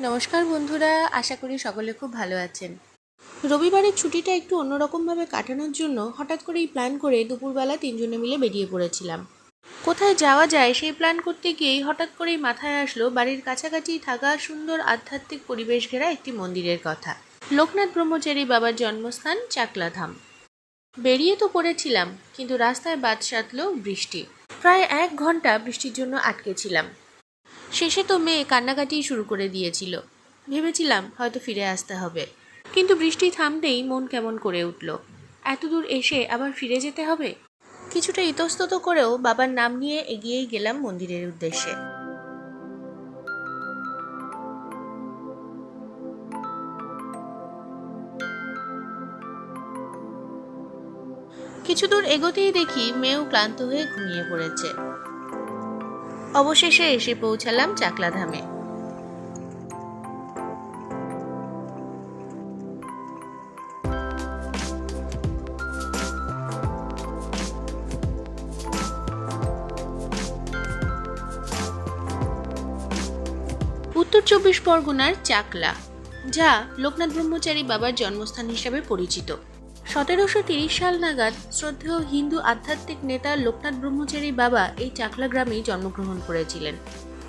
নমস্কার বন্ধুরা, আশা করি সকলে খুব ভালো আছেন। রবিবারের ছুটিটা একটু অন্যরকমভাবে কাটানোর জন্য হঠাৎ করেই প্ল্যান করে দুপুরবেলা তিনজনে মিলে বেরিয়ে পড়েছিলাম। কোথায় যাওয়া যায় সেই প্ল্যান করতে গিয়েই হঠাৎ করেই মাথায় আসলো বাড়ির কাছাকাছি থাকা সুন্দর আধ্যাত্মিক পরিবেশ ঘেরা একটি মন্দিরের কথা। লোকনাথ ব্রহ্মচারী বাবার জন্মস্থান চাকলাধাম। বেরিয়ে তো পড়েছিলাম, কিন্তু রাস্তায় বাদ সাধল বৃষ্টি। প্রায় এক ঘণ্টা বৃষ্টির জন্য আটকেছিলাম। শেষে তো মেয়ে কান্নাকাটি শুরু করে দিয়েছিল। ভেবেছিলাম হয়তো ফিরে আসতে হবে। কিন্তু বৃষ্টি থামতেই মন কেমন করে উঠল। এত দূর এসে আবার ফিরে যেতে হবে? কিছুটা ইতস্তত করেও বাবার নাম নিয়ে এগিয়েই গেলাম মন্দিরের উদ্দেশ্যে। কিছু দূর এগোতেই দেখি মেয়েও ক্লান্ত হয়ে ঘুমিয়ে পড়েছে। অবশেষে এসে পৌঁছালাম চাকলাধামে। উত্তর চব্বিশ পরগনার চাকলা, যা লোকনাথ ব্রহ্মচারী বাবার জন্মস্থান হিসাবে পরিচিত। সতেরোশো তিরিশ সাল নাগাদ শ্রদ্ধেয় হিন্দু আধ্যাত্মিক নেতা লোকনাথ ব্রহ্মচারী বাবা এই চাকলা গ্রামেই জন্মগ্রহণ করেছিলেন।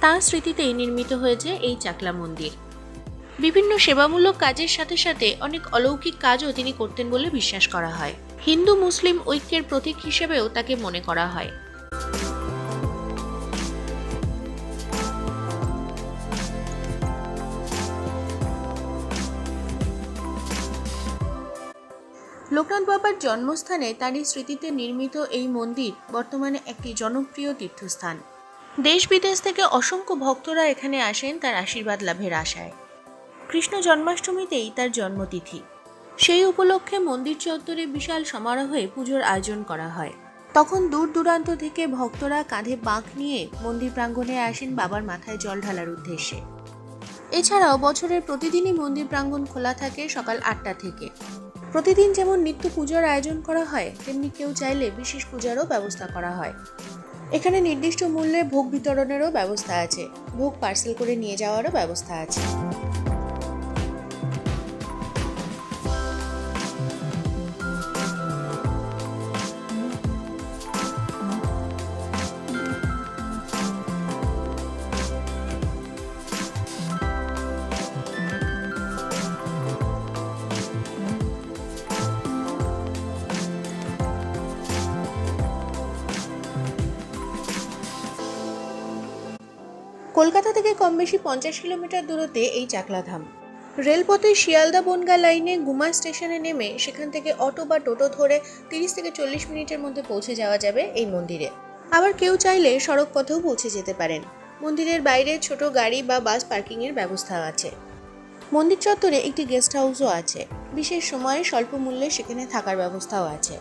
তাঁর স্মৃতিতেই নির্মিত হয়েছে এই চাকলা মন্দির। বিভিন্ন সেবামূলক কাজের সাথে সাথে অনেক অলৌকিক কাজও তিনি করতেন বলে বিশ্বাস করা হয়। হিন্দু মুসলিম ঐক্যের প্রতীক হিসেবেও তাকে মনে করা হয়। লোকনাথ বাবার জন্মস্থানে তারই স্মৃতিতে নির্মিত এই মন্দির বর্তমানে একটি জনপ্রিয় তীর্থস্থান। দেশ বিদেশ থেকে অসংখ্য ভক্তরা এখানে আসেন তার আশীর্বাদ লাভের আশায়। কৃষ্ণ জন্মাষ্টমীতেই তার জন্মতিথি। সেই উপলক্ষে মন্দির চত্বরে বিশাল সমারোহে পুজোর আয়োজন করা হয়। তখন দূর দূরান্ত থেকে ভক্তরা কাঁধে বাঁক নিয়ে মন্দির প্রাঙ্গণে আসেন বাবার মাথায় জল ঢালার উদ্দেশ্যে। এছাড়াও বছরের প্রতিদিনই মন্দির প্রাঙ্গণ খোলা থাকে সকাল আটটা থেকে। প্রতিদিন যেমন নিত্য পুজোর আয়োজন করা হয়, তেমনি কেউ চাইলে বিশেষ পূজারও ব্যবস্থা করা হয়। এখানে নির্দিষ্ট মূল্যে ভোগ বিতরণেরও ব্যবস্থা আছে। ভোগ পার্সেল করে নিয়ে যাওয়ারও ব্যবস্থা আছে। কলকাতা থেকে কম বেশি পঞ্চাশ কিলোমিটার দূরত্বে এই চাকলাধাম। রেলপথে শিয়ালদা বনগা লাইনে গুমা স্টেশনে নেমে সেখান থেকে অটো বা টোটো ধরে তিরিশ থেকে চল্লিশ মিনিটের মধ্যে পৌঁছে যাওয়া যাবে এই মন্দিরে। আবার কেউ চাইলে সড়ক পথেও পৌঁছে যেতে পারেন। মন্দিরের বাইরে ছোট গাড়ি বা বাস পার্কিংয়ের ব্যবস্থা আছে। মন্দির চত্বরে একটি গেস্ট হাউসও আছে। বিশেষ সময়ে স্বল্প মূল্যে সেখানে থাকার ব্যবস্থাও আছে।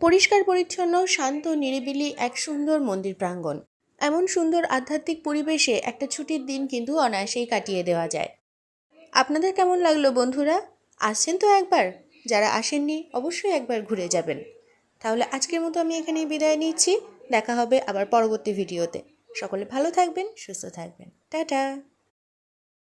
পরিষ্কার পরিচ্ছন্ন, শান্ত, নিরিবিলি এক সুন্দর মন্দির প্রাঙ্গণ। এমন সুন্দর আধ্যাত্মিক পরিবেশে একটা ছুটির দিন কিন্তু অনায়াসেই কাটিয়ে দেওয়া যায়। আপনাদের কেমন লাগল বন্ধুরা? আসছেন তো একবার? যারা আসেননি, অবশ্যই একবার ঘুরে যাবেন। তাহলে আজকের মতো আমি এখানেই বিদায় নিচ্ছি। দেখা হবে আবার পরবর্তী ভিডিওতে। সকলে ভালো থাকবেন, সুস্থ থাকবেন। টাটা!